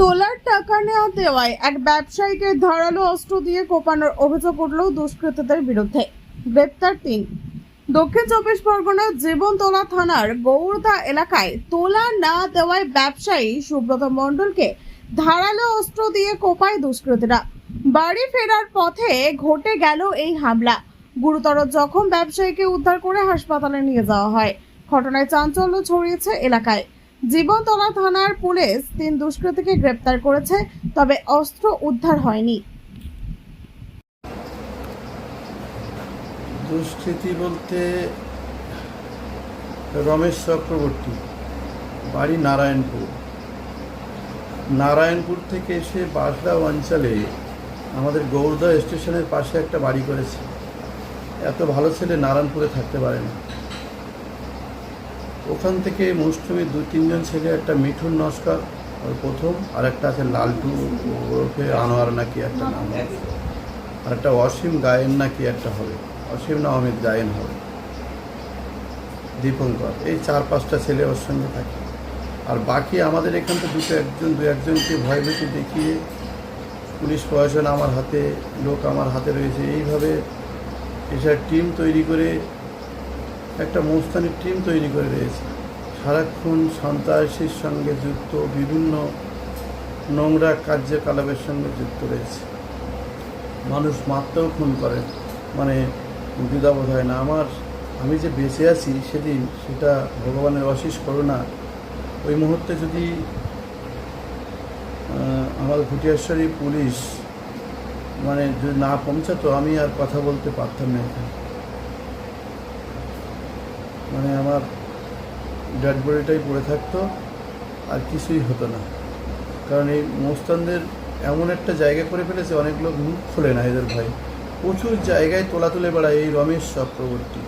তোলার টাকা নেওয়া দেওয়ায় এক ব্যবসায়ীকে ধারালো অস্ত্র দিয়ে কোপানোর অভিযোগ উঠল দুষ্কৃতীদের বিরুদ্ধে। গ্রেপ্তার তিন। দক্ষিণ চব্বিশ পরগনার জীবনতলা থানার গৌরদা এলাকায় তোলা না দেওয়ায় ব্যবসায়ী সুব্রত মণ্ডলকে ধারালো অস্ত্র দিয়ে কোপায় দুষ্কৃতীরা। বাড়ি ফেরার পথে ঘটে গেল এই হামলা। গুরুতর জখম ব্যবসায়ীকে উদ্ধার করে হাসপাতালে নিয়ে যাওয়া হয়। ঘটনায় চাঞ্চল্য ছড়িয়েছে এলাকায়। জীবনতলা থানার পুলিশ তিন দুষ্কৃতীকে গ্রেপ্তার করেছে, তবে অস্ত্র উদ্ধার হয়নি। দুষ্কৃতি বলতে রমেশ চক্রবর্তী, বাড়ি নারায়ণপুর। নারায়ণপুর থেকে এসে বাসড়া অঞ্চলে আমাদের গৌরদা স্টেশনের পাশে একটা বাড়ি করেছে। এত ভালো ছেলে নারায়ণপুরে থাকতে পারে না। ওখান থেকে মুষ্টমী দু তিনজন ছেলে, একটা মিঠুন নস্কর, ওর প্রথম, আর একটা আছে লালটু ওরফে আনোয়ার নাকি একটা নাম আর একটা অসীম গায়েন নাকি একটা হবে। অসীম না অমিত গায়েন হবে। দীপঙ্কর, এই চার, পাঁচটা ছেলে ওর সঙ্গে থাকে। আর বাকি আমাদের এখান থেকে দুটো একজন দু একজনকে ভয়ভীতি দেখিয়ে পুলিশ প্রশাসন আমার হাতে, লোক আমার হাতে রয়েছে। এইভাবে এসব টিম তৈরি করে একটা মোস্তানির টিম তৈরি করে রয়েছে সারাক্ষণ সন্ত্রাসীর সঙ্গে যুক্ত, বিভিন্ন নোংরা কার্যকলাপের সঙ্গে যুক্ত রয়েছে। মানুষ মারতেও খুন করে। মানে দ্বিধাবোধ হয় না। আমার, আমি যে বেঁচে আছি সেদিন সেটা ভগবানের অশেষ করোনা ওই মুহূর্তে যদি আমার ভুটিয়াশ্বরী পুলিশ মানে যদি না পৌঁছাতো, আমি আর কথা বলতে পারতাম না এখানে। মানে আমার ডেড বডিটাই পড়ে থাকতো, আর কিছুই হতো না। কারণ এই মোস্তানদের এমন একটা জায়গা করে ফেলেছে, অনেক লোক মুখ খোলে না এদের ভাই প্রচুর জায়গায় তোলা তুলে বেড়ায় এই রমেশ চক্রবর্তী।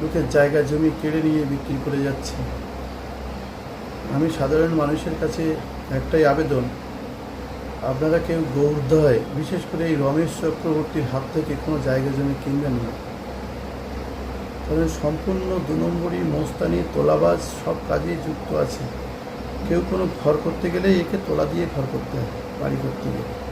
লোকের জায়গা জমি কেড়ে নিয়ে বিক্রি করে যাচ্ছে। আমি সাধারণ মানুষের কাছে একটাই আবেদন, আপনারা কেউ গৌরদয়, বিশেষ করে এই রমেশ চক্রবর্তীর হাত থেকে কোনো জায়গা জমি কিনবেন না। কারণ সম্পূর্ণ দু নম্বরই মোস্তানি, তোলাবাজ সব কাজে যুক্ত আছে। কেউ কোনো ঘর করতে গেলে একে তোলা দিয়ে ঘর করতে হয়, বাড়ি করতে গেলে।